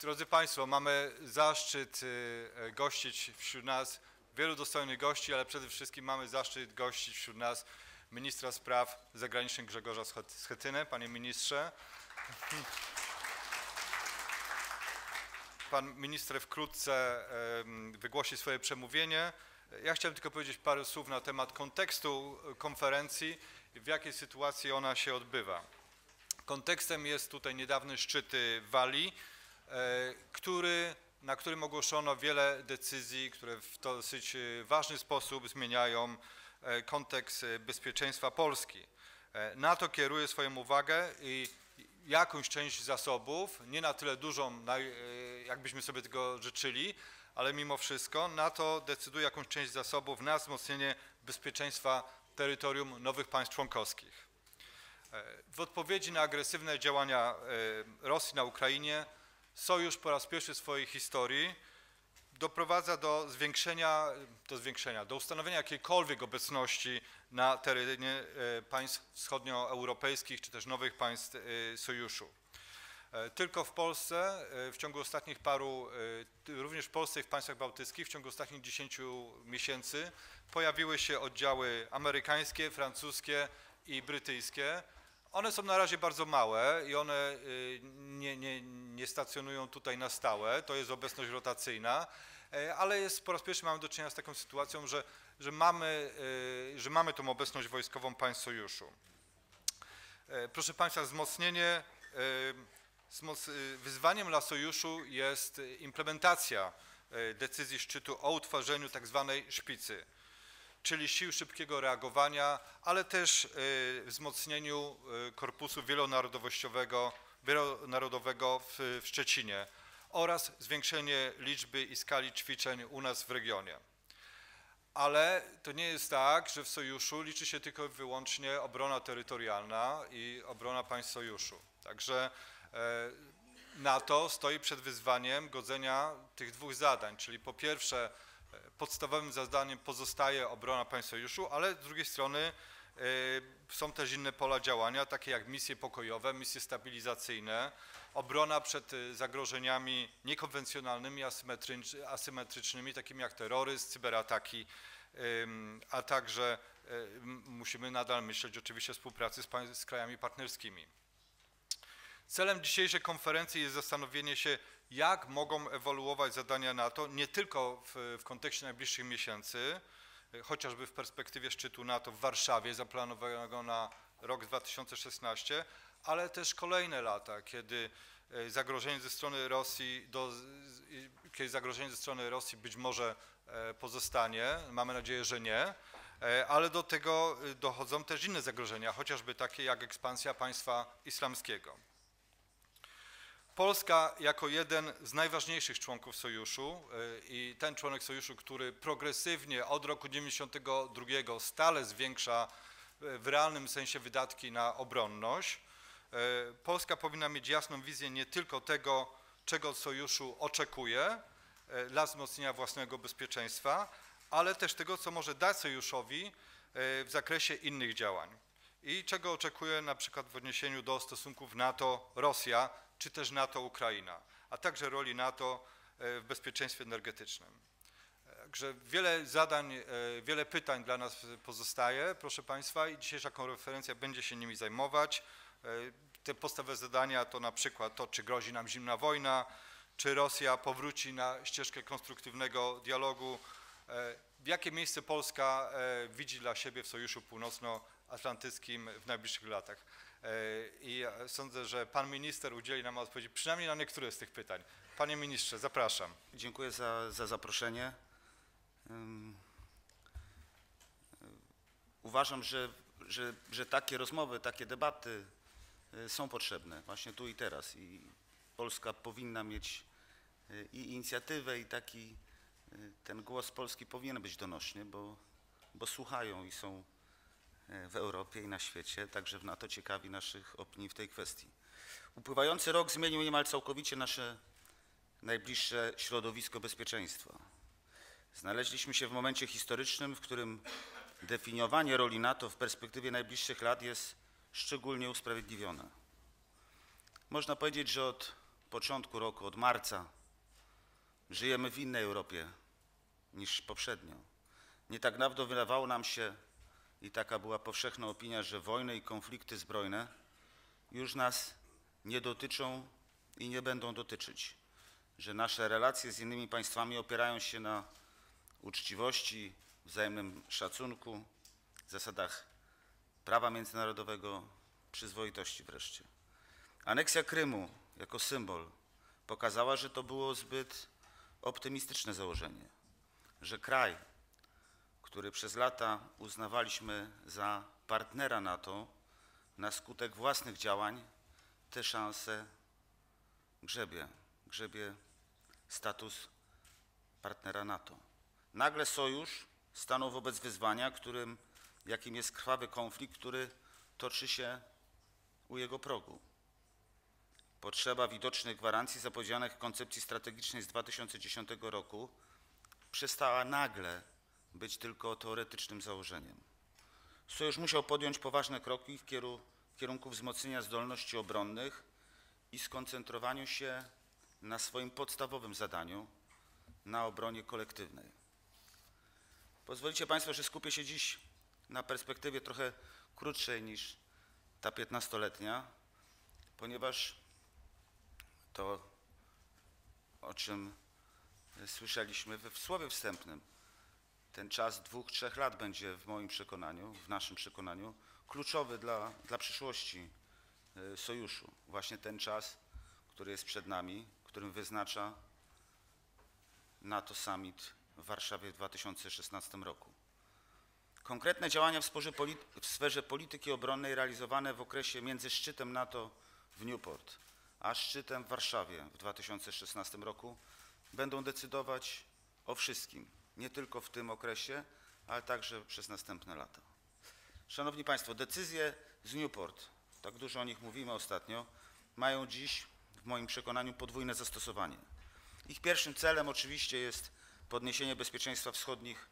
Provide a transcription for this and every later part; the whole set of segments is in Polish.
Drodzy Państwo, mamy zaszczyt y, gościć wśród nas wielu dostojnych gości, ale przede wszystkim mamy zaszczyt gościć wśród nas ministra spraw zagranicznych Grzegorza Schet- Schetynę. Panie ministrze. Pan minister wkrótce wygłosi swoje przemówienie. Ja chciałem tylko powiedzieć parę słów na temat kontekstu konferencji i w jakiej sytuacji ona się odbywa. Kontekstem jest tutaj niedawny szczyt w Walii, e, który, na którym ogłoszono wiele decyzji, które w dosyć e, ważny sposób zmieniają e, kontekst e, bezpieczeństwa Polski. E, NATO kieruje swoją uwagę i jakąś część zasobów, nie na tyle dużą, e, jakbyśmy sobie tego życzyli, ale mimo wszystko NATO decyduje jakąś część zasobów na wzmocnienie bezpieczeństwa terytorium nowych państw członkowskich. W odpowiedzi na agresywne działania e, Rosji na Ukrainie Sojusz po raz pierwszy w swojej historii doprowadza do zwiększenia, do zwiększenia, do ustanowienia jakiejkolwiek obecności na terenie e, państw wschodnioeuropejskich czy też nowych państw e, sojuszu. E, Tylko w Polsce w ciągu ostatnich paru, również w Polsce i w państwach bałtyckich w ciągu ostatnich 10 miesięcy pojawiły się oddziały amerykańskie, francuskie i brytyjskie. One są na razie bardzo małe i one nie, nie, nie stacjonują tutaj na stałe, to jest obecność rotacyjna, e, ale jest, po raz pierwszy mamy do czynienia z taką sytuacją, że, że, mamy, y, że mamy tą obecność wojskową państw sojuszu. E, Proszę Państwa, wzmocnienie, e, wzmoc- e, wyzwaniem dla Sojuszu jest e, implementacja e, decyzji szczytu o utworzeniu tak zwanej szpicy, czyli sił szybkiego reagowania, ale też e, wzmocnieniu e, korpusu wielonarodowościowego, wielonarodowego w, w Szczecinie oraz zwiększenie liczby i skali ćwiczeń u nas w regionie. Ale to nie jest tak, że w sojuszu liczy się tylko i wyłącznie obrona terytorialna i obrona państw sojuszu. Także e, NATO stoi przed wyzwaniem godzenia tych dwóch zadań, czyli po pierwsze e, podstawowym zadaniem pozostaje obrona państw sojuszu, ale z drugiej strony są też inne pola działania, takie jak misje pokojowe, misje stabilizacyjne, obrona przed e, zagrożeniami niekonwencjonalnymi, asymetrycz- asymetrycznymi, takimi jak terroryzm, cyberataki, a także e, musimy nadal myśleć oczywiście o współpracy z, z krajami partnerskimi. Celem dzisiejszej konferencji jest zastanowienie się, jak mogą ewoluować zadania NATO, nie tylko w, w kontekście najbliższych miesięcy, e, chociażby w perspektywie szczytu NATO w Warszawie zaplanowanego na rok 2016, ale też kolejne lata, kiedy e, zagrożenie ze strony Rosji, do, kiedy zagrożenie ze strony Rosji być może e, pozostanie, mamy nadzieję, że nie, e, ale do tego dochodzą też inne zagrożenia, chociażby takie jak ekspansja państwa islamskiego. Polska jako jeden z najważniejszych członków sojuszu y, i ten członek sojuszu, który progresywnie od roku 92 stale zwiększa y, w realnym sensie wydatki na obronność. y, Polska powinna mieć jasną wizję nie tylko tego, czego sojuszu oczekuje dla wzmocnienia własnego bezpieczeństwa, ale też tego, co może dać sojuszowi w zakresie innych działań i czego oczekuje na przykład w odniesieniu do stosunków NATO-Rosja, czy też NATO-Ukraina, a także roli NATO e, w bezpieczeństwie energetycznym. Także wiele zadań, e, wiele pytań dla nas pozostaje, proszę Państwa, i dzisiejsza konferencja będzie się nimi zajmować. E, Te podstawowe zadania to na przykład to, czy grozi nam zimna wojna, czy Rosja powróci na ścieżkę konstruktywnego dialogu, jakie miejsce Polska widzi dla siebie w Sojuszu Północnoatlantyckim w najbliższych latach. E, I sądzę, że pan minister udzieli nam odpowiedzi przynajmniej na niektóre z tych pytań. Panie ministrze, zapraszam. Dziękuję za, za zaproszenie. Uważam, że, że, że takie rozmowy, takie debaty y, są potrzebne właśnie tu i teraz i Polska powinna mieć y, i inicjatywę i taki ten głos Polski powinien być donośny, bo, bo słuchają i są w Europie i na świecie, także w NATO ciekawi naszych opinii w tej kwestii. Upływający rok zmienił niemal całkowicie nasze najbliższe środowisko bezpieczeństwa. Znaleźliśmy się w momencie historycznym, w którym definiowanie roli NATO w perspektywie najbliższych lat jest szczególnie usprawiedliwione. Można powiedzieć, że od początku roku, od marca, żyjemy w innej Europie niż poprzednio. Nie tak dawno wydawało nam się, i taka była powszechna opinia, że wojny i konflikty zbrojne już nas nie dotyczą i nie będą dotyczyć, że nasze relacje z innymi państwami opierają się na uczciwości, wzajemnym szacunku, zasadach prawa międzynarodowego, przyzwoitości wreszcie. Aneksja Krymu jako symbol pokazała, że to było zbyt optymistyczne założenie, że kraj, który przez lata uznawaliśmy za partnera NATO, na skutek własnych działań te szanse grzebie, grzebie status partnera NATO. Nagle sojusz stanął wobec wyzwania, którym, jakim jest krwawy konflikt, który toczy się u jego progu. Potrzeba widocznych gwarancji zapowiedzianych w koncepcji strategicznej z 2010 roku przestała nagle być tylko teoretycznym założeniem. Sojusz musiał podjąć poważne kroki w kierunku wzmocnienia zdolności obronnych i skoncentrowaniu się na swoim podstawowym zadaniu, na obronie kolektywnej. Pozwolicie Państwo, że skupię się dziś na perspektywie trochę krótszej niż ta 15-letnia, ponieważ to, o czym słyszeliśmy w słowie wstępnym, ten czas dwóch, trzech lat będzie w moim przekonaniu, w naszym przekonaniu, kluczowy dla, dla przyszłości e, sojuszu. Właśnie ten czas, który jest przed nami, którym wyznacza NATO Summit w Warszawie w 2016 roku. Konkretne działania w, w sferze polityki obronnej realizowane w okresie między szczytem NATO w Newport a szczytem w Warszawie w 2016 roku będą decydować o wszystkim, nie tylko w tym okresie, ale także przez następne lata. Szanowni Państwo, decyzje z Newport, tak dużo o nich mówimy ostatnio, mają dziś w moim przekonaniu podwójne zastosowanie. Ich pierwszym celem oczywiście jest podniesienie bezpieczeństwa wschodnich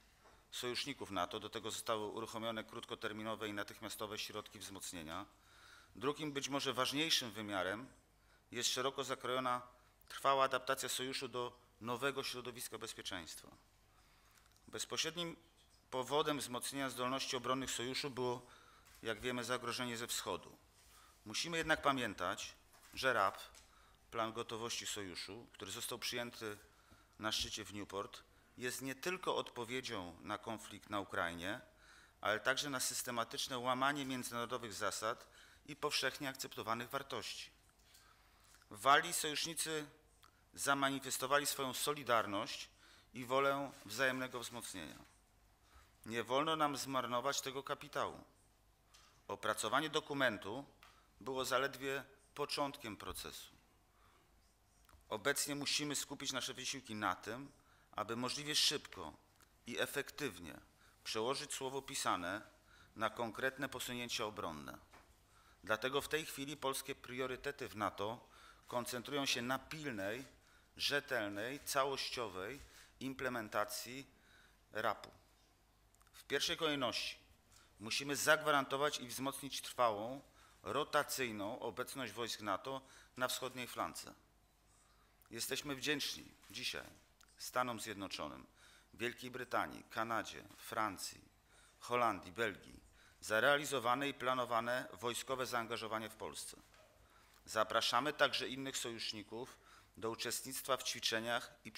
sojuszników NATO. Do tego zostały uruchomione krótkoterminowe i natychmiastowe środki wzmocnienia. Drugim, być może ważniejszym wymiarem jest szeroko zakrojona trwała adaptacja sojuszu do nowego środowiska bezpieczeństwa. Bezpośrednim powodem wzmocnienia zdolności obronnych sojuszu było, jak wiemy, zagrożenie ze wschodu. Musimy jednak pamiętać, że RAP, plan gotowości sojuszu, który został przyjęty na szczycie w Newport, jest nie tylko odpowiedzią na konflikt na Ukrainie, ale także na systematyczne łamanie międzynarodowych zasad i powszechnie akceptowanych wartości. W Walii sojusznicy zamanifestowali swoją solidarność i wolę wzajemnego wzmocnienia. Nie wolno nam zmarnować tego kapitału. Opracowanie dokumentu było zaledwie początkiem procesu. Obecnie musimy skupić nasze wysiłki na tym, aby możliwie szybko i efektywnie przełożyć słowo pisane na konkretne posunięcia obronne. Dlatego w tej chwili polskie priorytety w NATO koncentrują się na pilnej, rzetelnej, całościowej implementacji RAP-u. W pierwszej kolejności musimy zagwarantować i wzmocnić trwałą, rotacyjną obecność wojsk NATO na wschodniej flance. Jesteśmy wdzięczni dzisiaj Stanom Zjednoczonym, Wielkiej Brytanii, Kanadzie, Francji, Holandii, Belgii za realizowane i planowane wojskowe zaangażowanie w Polsce. Zapraszamy także innych sojuszników do uczestnictwa w ćwiczeniach i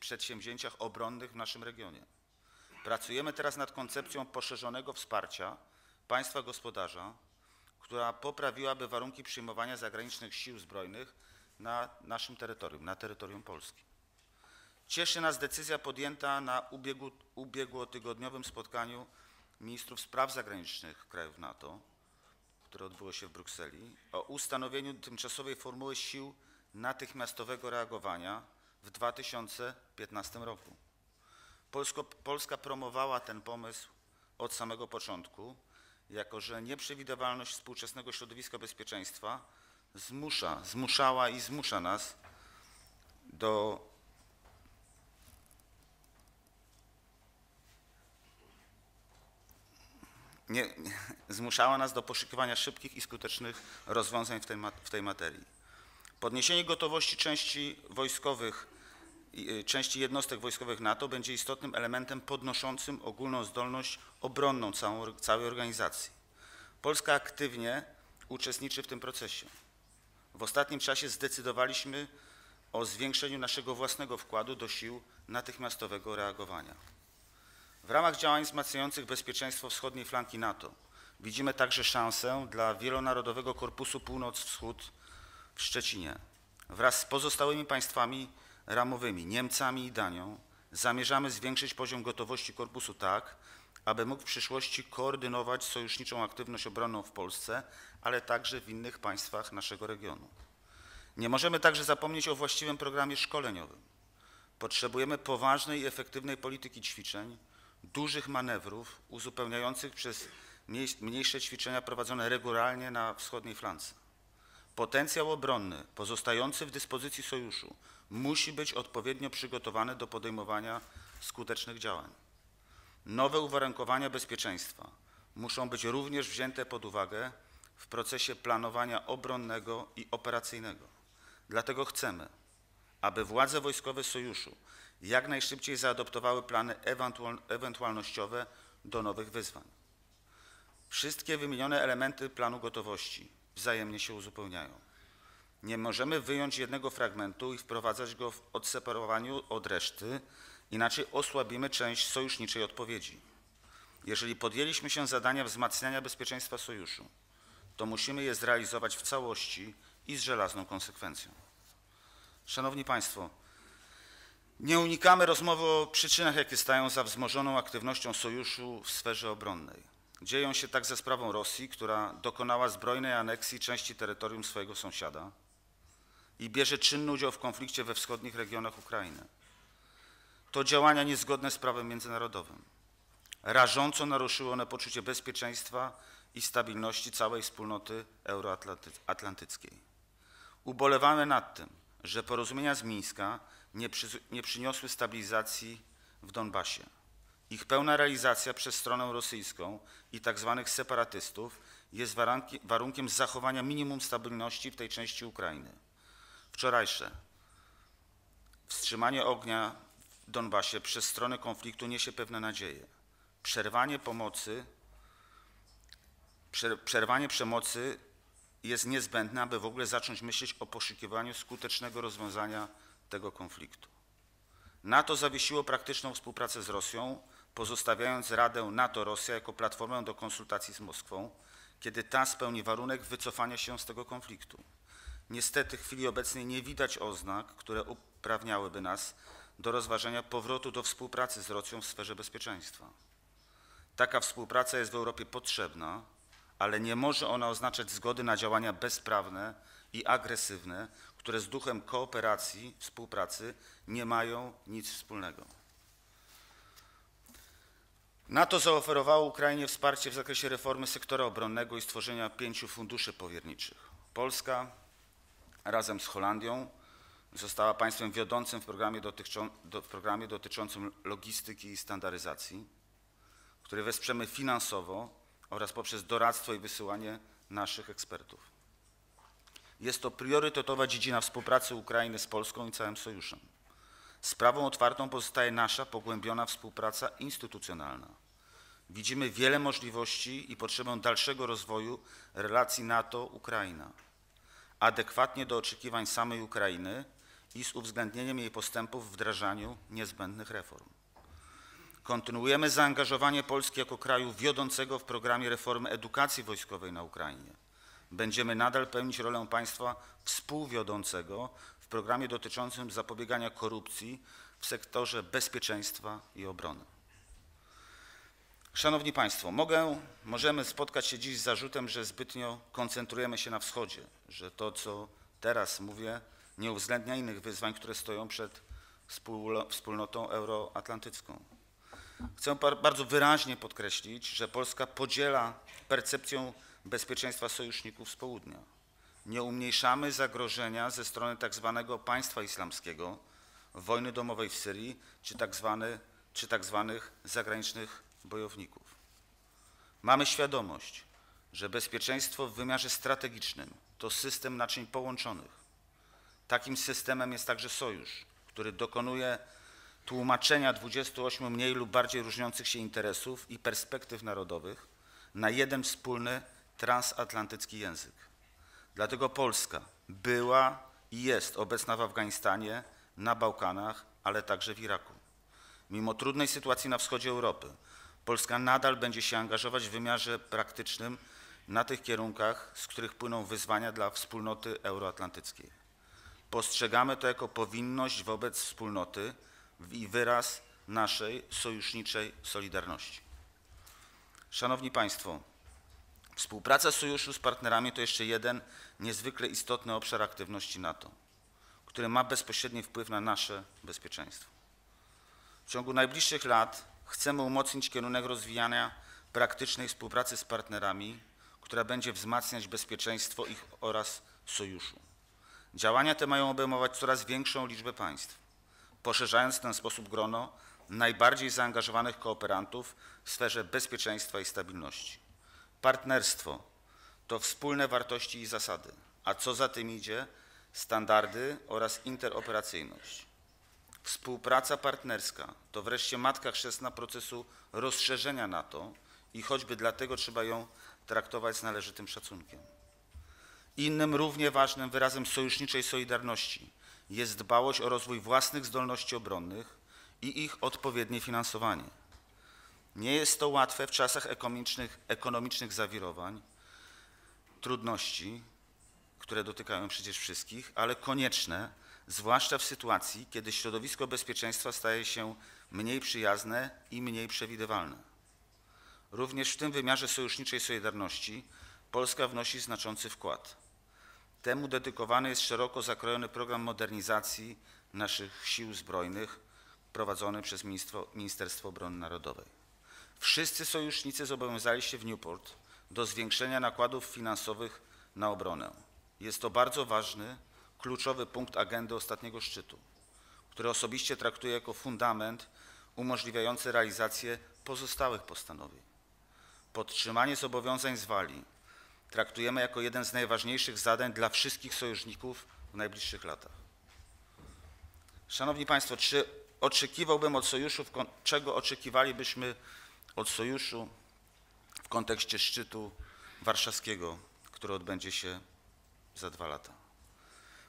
przedsięwzięciach obronnych w naszym regionie. Pracujemy teraz nad koncepcją poszerzonego wsparcia państwa gospodarza, która poprawiłaby warunki przyjmowania zagranicznych sił zbrojnych na naszym terytorium, na terytorium Polski. Cieszy nas decyzja podjęta na ubiegu, ubiegłotygodniowym spotkaniu ministrów spraw zagranicznych krajów NATO, które odbyło się w Brukseli, o ustanowieniu tymczasowej formuły sił natychmiastowego reagowania w 2015 roku. Polsko, Polska promowała ten pomysł od samego początku, jako że nieprzewidywalność współczesnego środowiska bezpieczeństwa zmusza, zmuszała i zmusza nas do nie, nie, zmuszała nas do poszukiwania szybkich i skutecznych rozwiązań w tej, w tej materii. Podniesienie gotowości części wojskowych, y, części jednostek wojskowych NATO będzie istotnym elementem podnoszącym ogólną zdolność obronną całą, całej organizacji. Polska aktywnie uczestniczy w tym procesie. W ostatnim czasie zdecydowaliśmy o zwiększeniu naszego własnego wkładu do sił natychmiastowego reagowania. W ramach działań wzmacniających bezpieczeństwo wschodniej flanki NATO widzimy także szansę dla Wielonarodowego Korpusu Północ-Wschód w Szczecinie. Wraz z pozostałymi państwami ramowymi, Niemcami i Danią, zamierzamy zwiększyć poziom gotowości korpusu tak, aby mógł w przyszłości koordynować sojuszniczą aktywność obronną w Polsce, ale także w innych państwach naszego regionu. Nie możemy także zapomnieć o właściwym programie szkoleniowym. Potrzebujemy poważnej i efektywnej polityki ćwiczeń, dużych manewrów uzupełniających przez mniejsze ćwiczenia prowadzone regularnie na wschodniej flance. Potencjał obronny pozostający w dyspozycji sojuszu musi być odpowiednio przygotowany do podejmowania skutecznych działań. Nowe uwarunkowania bezpieczeństwa muszą być również wzięte pod uwagę w procesie planowania obronnego i operacyjnego. Dlatego chcemy, aby władze wojskowe sojuszu jak najszybciej zaadoptowały plany ewentualnościowe do nowych wyzwań. Wszystkie wymienione elementy planu gotowości wzajemnie się uzupełniają. Nie możemy wyjąć jednego fragmentu i wprowadzać go w odseparowaniu od reszty, inaczej osłabimy część sojuszniczej odpowiedzi. Jeżeli podjęliśmy się zadania wzmacniania bezpieczeństwa sojuszu, to musimy je zrealizować w całości i z żelazną konsekwencją. Szanowni Państwo, nie unikamy rozmowy o przyczynach, jakie stają za wzmożoną aktywnością sojuszu w sferze obronnej. Dzieją się tak ze sprawą Rosji, która dokonała zbrojnej aneksji części terytorium swojego sąsiada i bierze czynny udział w konflikcie we wschodnich regionach Ukrainy. To działania niezgodne z prawem międzynarodowym. Rażąco naruszyły one poczucie bezpieczeństwa i stabilności całej wspólnoty euroatlantyckiej. Ubolewamy nad tym, że porozumienia z Mińska nie, przy, nie przyniosły stabilizacji w Donbasie. Ich pełna realizacja przez stronę rosyjską i tzw. Tak separatystów jest warunki, warunkiem zachowania minimum stabilności w tej części Ukrainy. Wczorajsze wstrzymanie ognia w Donbasie przez stronę konfliktu niesie pewne nadzieje. Przerwanie pomocy, przerwanie przemocy jest niezbędne, aby w ogóle zacząć myśleć o poszukiwaniu skutecznego rozwiązania tego konfliktu. NATO zawiesiło praktyczną współpracę z Rosją, pozostawiając Radę NATO-Rosja jako platformę do konsultacji z Moskwą, kiedy ta spełni warunek wycofania się z tego konfliktu. Niestety w chwili obecnej nie widać oznak, które uprawniałyby nas do rozważenia powrotu do współpracy z Rosją w sferze bezpieczeństwa. Taka współpraca jest w Europie potrzebna, ale nie może ona oznaczać zgody na działania bezprawne i agresywne, które z duchem kooperacji, współpracy nie mają nic wspólnego. NATO zaoferowało Ukrainie wsparcie w zakresie reformy sektora obronnego i stworzenia pięciu funduszy powierniczych. Polska razem z Holandią została państwem wiodącym w programie, w programie dotyczącym logistyki i standaryzacji, który wesprzemy finansowo oraz poprzez doradztwo i wysyłanie naszych ekspertów. Jest to priorytetowa dziedzina współpracy Ukrainy z Polską i całym sojuszem. Sprawą otwartą pozostaje nasza pogłębiona współpraca instytucjonalna. Widzimy wiele możliwości i potrzebę dalszego rozwoju relacji NATO-Ukraina, adekwatnie do oczekiwań samej Ukrainy i z uwzględnieniem jej postępów w wdrażaniu niezbędnych reform. Kontynuujemy zaangażowanie Polski jako kraju wiodącego w programie reformy edukacji wojskowej na Ukrainie. Będziemy nadal pełnić rolę państwa współwiodącego w programie dotyczącym zapobiegania korupcji w sektorze bezpieczeństwa i obrony. Szanowni Państwo, mogę, możemy spotkać się dziś z zarzutem, że zbytnio koncentrujemy się na wschodzie, że to, co teraz mówię, nie uwzględnia innych wyzwań, które stoją przed wspólnotą euroatlantycką. Chcę bardzo wyraźnie podkreślić, że Polska podziela percepcję bezpieczeństwa sojuszników z południa. Nie umniejszamy zagrożenia ze strony tzw. Tak państwa islamskiego, wojny domowej w Syrii czy tak, zwany, czy tak zwanych zagranicznych bojowników. Mamy świadomość, że bezpieczeństwo w wymiarze strategicznym to system naczyń połączonych. Takim systemem jest także sojusz, który dokonuje tłumaczenia 28 mniej lub bardziej różniących się interesów i perspektyw narodowych na jeden wspólny transatlantycki język. Dlatego Polska była i jest obecna w Afganistanie, na Bałkanach, ale także w Iraku. Mimo trudnej sytuacji na wschodzie Europy, Polska nadal będzie się angażować w wymiarze praktycznym na tych kierunkach, z których płyną wyzwania dla wspólnoty euroatlantyckiej. Postrzegamy to jako powinność wobec wspólnoty i wyraz naszej sojuszniczej solidarności. Szanowni Państwo, współpraca sojuszu z partnerami to jeszcze jeden niezwykle istotny obszar aktywności NATO, który ma bezpośredni wpływ na nasze bezpieczeństwo. W ciągu najbliższych lat chcemy umocnić kierunek rozwijania praktycznej współpracy z partnerami, która będzie wzmacniać bezpieczeństwo ich oraz sojuszu. Działania te mają obejmować coraz większą liczbę państw, poszerzając w ten sposób grono najbardziej zaangażowanych kooperantów w sferze bezpieczeństwa i stabilności. Partnerstwo to wspólne wartości i zasady, a co za tym idzie, standardy oraz interoperacyjność. Współpraca partnerska to wreszcie matka chrzestna procesu rozszerzenia NATO i choćby dlatego trzeba ją traktować z należytym szacunkiem. Innym równie ważnym wyrazem sojuszniczej solidarności jest dbałość o rozwój własnych zdolności obronnych i ich odpowiednie finansowanie. Nie jest to łatwe w czasach ekonomicznych, ekonomicznych zawirowań, trudności, które dotykają przecież wszystkich, ale konieczne, zwłaszcza w sytuacji, kiedy środowisko bezpieczeństwa staje się mniej przyjazne i mniej przewidywalne. Również w tym wymiarze sojuszniczej solidarności Polska wnosi znaczący wkład. Temu dedykowany jest szeroko zakrojony program modernizacji naszych sił zbrojnych prowadzony przez Ministerstwo, Obrony Narodowej. Wszyscy sojusznicy zobowiązali się w Newport do zwiększenia nakładów finansowych na obronę. Jest to bardzo ważny, kluczowy punkt agendy ostatniego szczytu, który osobiście traktuję jako fundament umożliwiający realizację pozostałych postanowień. Podtrzymanie zobowiązań z Walii traktujemy jako jeden z najważniejszych zadań dla wszystkich sojuszników w najbliższych latach. Szanowni Państwo, czy oczekiwałbym od sojuszu, czego oczekiwalibyśmy od sojuszu w kontekście szczytu warszawskiego, który odbędzie się za dwa lata?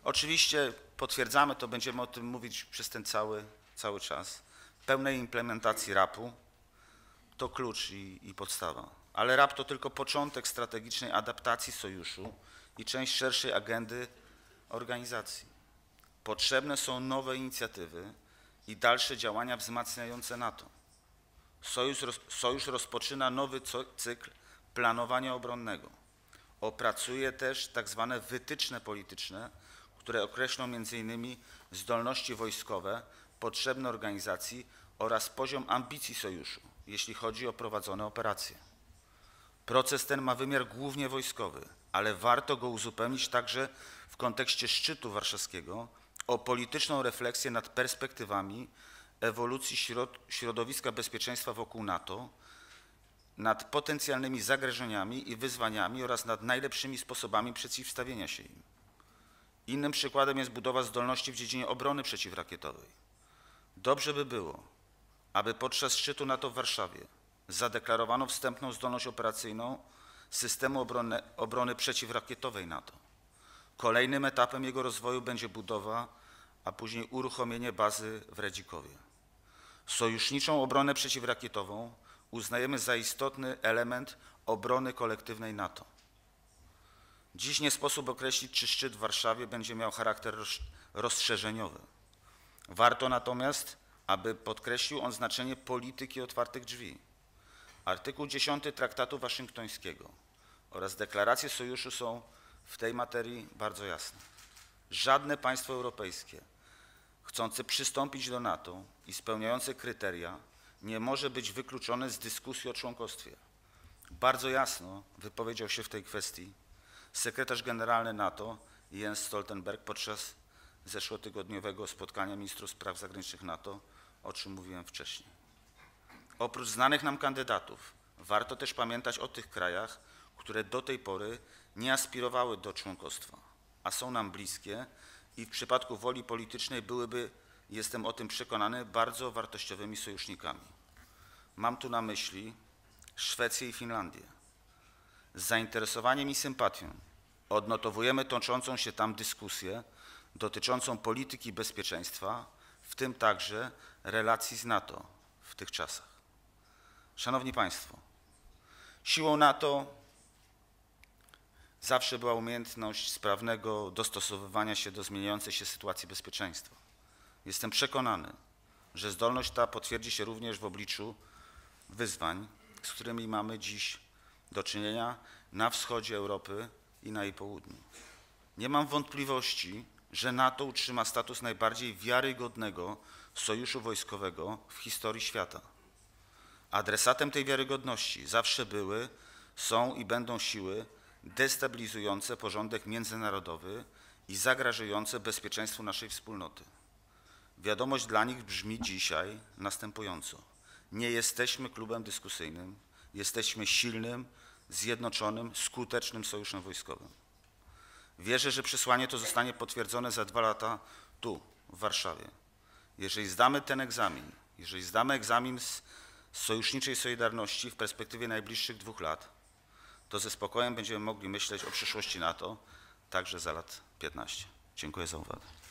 Oczywiście potwierdzamy to, będziemy o tym mówić przez ten cały, cały czas. Pełnej implementacji RAP-u to klucz i, i podstawa. Ale RAP to tylko początek strategicznej adaptacji sojuszu i część szerszej agendy organizacji. Potrzebne są nowe inicjatywy i dalsze działania wzmacniające NATO. Sojusz, sojusz rozpoczyna nowy cykl planowania obronnego. Opracuje też tak zwane wytyczne polityczne, które określą m.in. zdolności wojskowe potrzebne organizacji oraz poziom ambicji sojuszu, jeśli chodzi o prowadzone operacje. Proces ten ma wymiar głównie wojskowy, ale warto go uzupełnić także w kontekście szczytu warszawskiego o polityczną refleksję nad perspektywami ewolucji środ środowiska bezpieczeństwa wokół NATO, nad potencjalnymi zagrożeniami i wyzwaniami oraz nad najlepszymi sposobami przeciwstawienia się im. Innym przykładem jest budowa zdolności w dziedzinie obrony przeciwrakietowej. Dobrze by było, aby podczas szczytu NATO w Warszawie zadeklarowano wstępną zdolność operacyjną systemu obrony, obrony przeciwrakietowej NATO. Kolejnym etapem jego rozwoju będzie budowa, a później uruchomienie bazy w Redzikowie. Sojuszniczą obronę przeciwrakietową uznajemy za istotny element obrony kolektywnej NATO. Dziś nie sposób określić, czy szczyt w Warszawie będzie miał charakter rozszerzeniowy. Warto natomiast, aby podkreślił on znaczenie polityki otwartych drzwi. Artykuł 10 Traktatu Waszyngtońskiego oraz deklaracje sojuszu są w tej materii bardzo jasne. Żadne państwo europejskie chcące przystąpić do NATO i spełniające kryteria nie może być wykluczone z dyskusji o członkostwie. Bardzo jasno wypowiedział się w tej kwestii sekretarz generalny NATO Jens Stoltenberg podczas zeszłotygodniowego spotkania ministrów spraw zagranicznych NATO, o czym mówiłem wcześniej. Oprócz znanych nam kandydatów, warto też pamiętać o tych krajach, które do tej pory nie aspirowały do członkostwa, a są nam bliskie i w przypadku woli politycznej byłyby, jestem o tym przekonany, bardzo wartościowymi sojusznikami. Mam tu na myśli Szwecję i Finlandię. Z zainteresowaniem i sympatią odnotowujemy toczącą się tam dyskusję dotyczącą polityki bezpieczeństwa, w tym także relacji z NATO w tych czasach. Szanowni Państwo, siłą NATO zawsze była umiejętność sprawnego dostosowywania się do zmieniającej się sytuacji bezpieczeństwa. Jestem przekonany, że zdolność ta potwierdzi się również w obliczu wyzwań, z którymi mamy dziś do czynienia na wschodzie Europy i na jej południu. Nie mam wątpliwości, że NATO utrzyma status najbardziej wiarygodnego sojuszu wojskowego w historii świata. Adresatem tej wiarygodności zawsze były, są i będą siły destabilizujące porządek międzynarodowy i zagrażające bezpieczeństwu naszej wspólnoty. Wiadomość dla nich brzmi dzisiaj następująco. Nie jesteśmy klubem dyskusyjnym, jesteśmy silnym, zjednoczonym, skutecznym sojuszem wojskowym. Wierzę, że przesłanie to zostanie potwierdzone za dwa lata tu, w Warszawie. Jeżeli zdamy ten egzamin, jeżeli zdamy egzamin z sojuszniczej solidarności w perspektywie najbliższych dwóch lat, to ze spokojem będziemy mogli myśleć o przyszłości NATO także za lat 15. Dziękuję za uwagę.